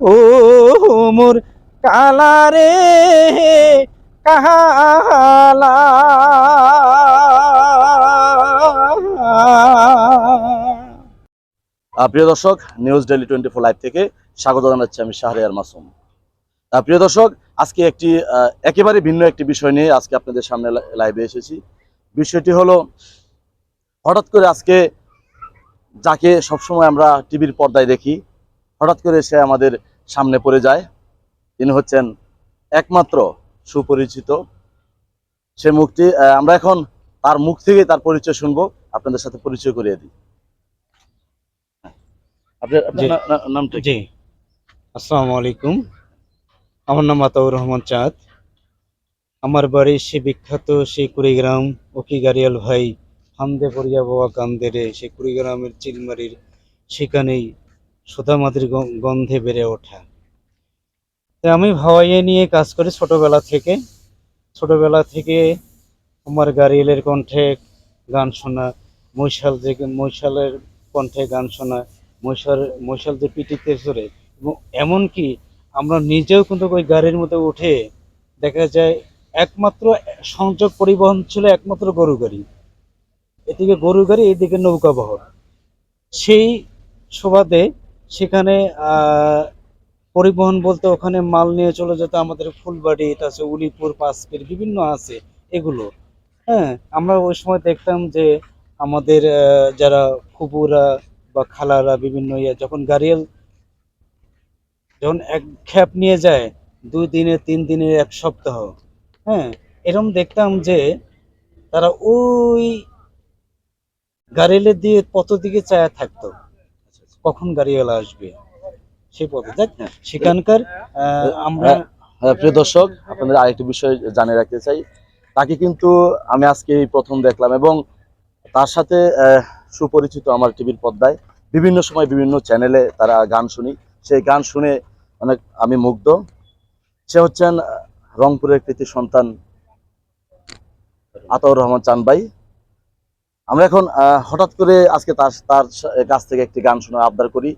ও মোর কালারে কাহালা প্রিয় দর্শক news daily twenty four live থেকে স্বাগত জানাচ্ছি আমি শাহরিয়ার মাসুম। প্রিয় দর্শক, আজকে একটি একেবারে ভিন্ন একটি বিষয় নিয়ে আজকে আপনাদের সামনে লাইভে এসেছি। বিষয়টি হলো, হঠাৎ করে আজকে যাকে সবসময় আমরা টিভির পর্দায় দেখি হঠাৎ করে সে আমাদের সামনে পড়ে যায়। তিনি হচ্ছেন একমাত্র সুপরিচিত। সে মুখটি আমরা এখন তার মুখ থেকে তার পরিচয় শুনব। আপনাদের সাথে পরিচয় করিয়ে দিই। আপনার জি। নামটা আসসালামু আলাইকুম। আমার নাম আতাউর রহমান চাঁদ। আমার বাড়ি সে বিখ্যাত সেই কুড়িগ্রাম ওকি গারিয়াল ভাই হামদে পরিয়া বাবা কান্দেরে। সে কুড়িগ্রামের চিলমারির সেখানেই সুধামাদির গন্ধে বেড়ে ওঠা। তাই আমি ভাওয়াইয়ে নিয়ে কাজ করি ছোটোবেলা থেকে। ছোটবেলা থেকে আমার গারিয়ালের কণ্ঠে গান শোনা মৈশাল যে মৈশালের কণ্ঠে গান শোনা মৈশাল মৈশাল যে পিটিতে চড়ে এবং এমনকি আমরা নিজেও কিন্তু ওই গাড়ির মধ্যে উঠে দেখা যায় একমাত্র সংযোগ পরিবহন ছিল একমাত্র গরু গাড়ি। এদিকে গরু গাড়ি, এদিকে নৌকা বহর। সেই সুবাদে সেখানে পরিবহন বলতে ওখানে মাল নিয়ে চলে যেত আমাদের ফুলবাড়ি তাছাড়া উলিপুর, পাঁচপির বিভিন্ন আছে এগুলো। হ্যাঁ আমরা ওই সময় দেখতাম যে আমাদের যারা ফুপুরা বা খালারা বিভিন্ন ইয়ে যখন গাড়িয়াল যখন এক খ্যাপ নিয়ে যায়, দুই দিনে, তিন দিনে, এক সপ্তাহ হ্যাঁ এরকম দেখতাম যে তারা ওই গাড়িয়ালের দিয়ে পথ দিকে চায়া থাকতো। কখন গাড়িওয়ালা আসবে? সেই পথে দেখ সেখানকার আমরা হ্যাঁ, প্রিয় দর্শক আপনাদের আরেকটি বিষয় জানিয়ে রাখতে চাই। তাকে কিন্তু আমি আজকে এই প্রথম দেখলাম এবং তার সাথে সুপরিচিত আমার টিভির পর্দায় বিভিন্ন সময় বিভিন্ন চ্যানেলে তারা গান শুনি। সেই গান শুনে অনেক আমি মুগ্ধ। সে হচ্ছেন রংপুরের কৃতি সন্তান আতাউর রহমান চানবাই। আমরা এখন হঠাৎ করে আজকে তার তার কাছ থেকে একটি গান শোনার আবদার করি।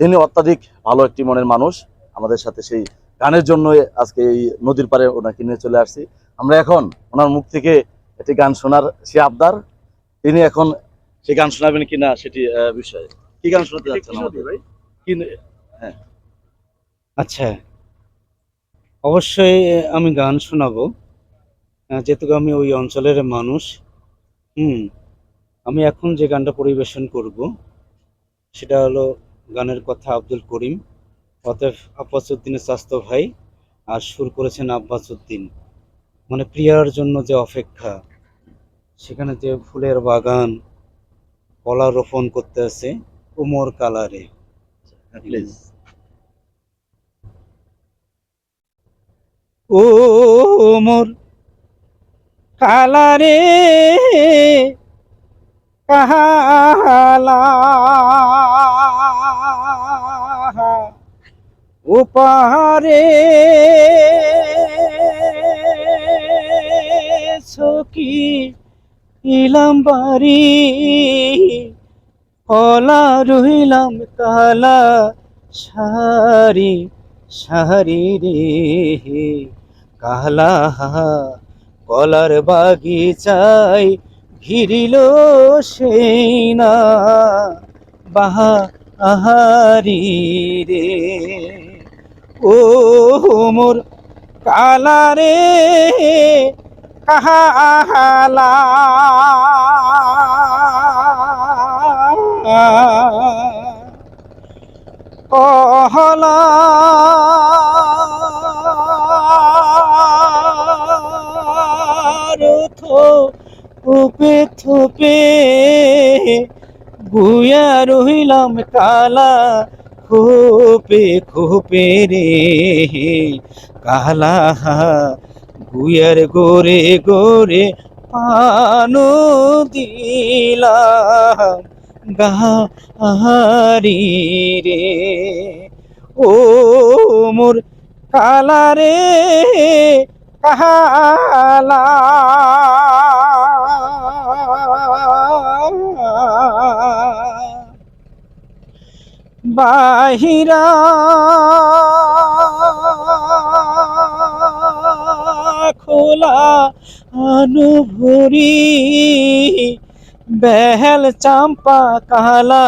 তিনি অত্যাধিক ভালো একটি মনের মানুষ। আমাদের সাথে সেই গানের জন্য আজকে এই নদীর পাড়ে ওনাকে নিয়ে চলে আসছি। আমরা এখন ওনার মুখ থেকে একটি গান শোনার সে আবদার। তিনি এখন সে গান শোনাবেন কিনা সেটি বিষয়ে বিষয়। কি গান শোনাতে যাচ্ছেন আমাদের? কি আচ্ছা। অবশ্যই আমি গান শোনাবো। যেহেতু আমি ওই অঞ্চলের মানুষ হুম আমি এখন যে গানটা পরিবেশন করব সেটা হলো গানের কথা আব্দুল করিম অতএব আব্বাস উদ্দিনের স্বাস্থ্য ভাই আর সুর করেছেন আব্বাস উদ্দিন মানে প্রিয়ার জন্য যে অপেক্ষা সেখানে যে ফুলের বাগান কলা রোপণ করতে আছে উমর কালারে। প্লিজ ও মোর কালারে কাহালা। উপারে সখী ইলাম কলা রহিলাম কালা সারি সারি রে কালা কলার বাগিচায় ঘিরিল সেই না। বাহা আহারি রে। ও মোর কালা রে। কাহালা কহলা। থোপে থোপে বুয়া রহিলাম কালা। খোপে খোপে রে কালা। গুয়ার গোরে গোরে পানো দিলাম গাহারি রে ও মোর কালা রে কালা। বাহিরা। খোলা অনুভরি বেহেল চাম্পা কালা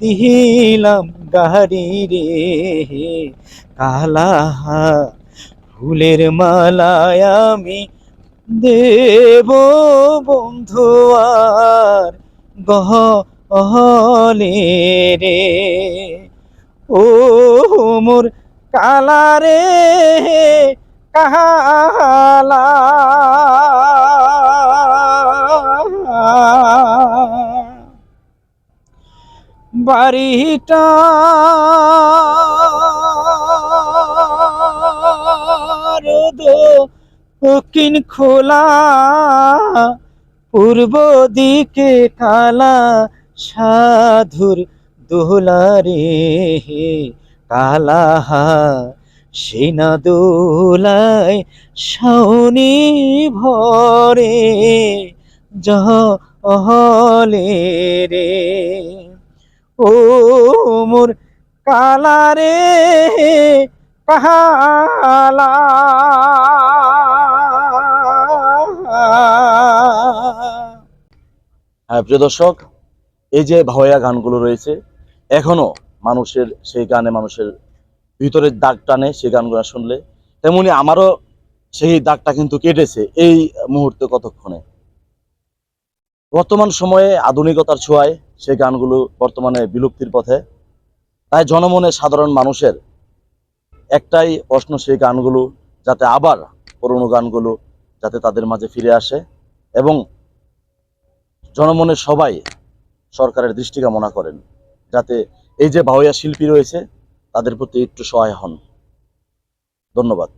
দিলাম গাড়ি রে। কালা ফুলের মালায় আমি দেব বন্ধু আর গহলে রে। ও মোর কালা রে কালা বাড়িটা দক্ষিণ খোলা পূর্ব দিকে কালা সাধুর দোলারে কালাহা সেনা দোলায় শাওনি ভরে, জহলে রে। ও মোর কালা রে কালা হ্যাঁ প্রিয় দর্শক এই যে ভাওয়া গানগুলো রয়েছে, এখনও মানুষের সেই গানে মানুষের ভিতরের দাগ টানে সেই গানগুলো শুনলে। তেমনি আমারও সেই দাগটা কিন্তু কেটেছে এই মুহূর্তে কতক্ষণে। বর্তমান সময়ে আধুনিকতার ছোঁয়ায় সেই গানগুলো বর্তমানে বিলুপ্তির পথে। তাই জনমনে সাধারণ মানুষের একটাই প্রশ্ন সেই গানগুলো যাতে আবার পুরনো গানগুলো যাতে তাদের মাঝে ফিরে আসে এবং জনমনের সবাই সরকারের দৃষ্টি কামনা করেন, যাতে এই যে বাউয়া শিল্পী রয়েছে, তাদের প্রতি একটু সহায় হন। ধন্যবাদ।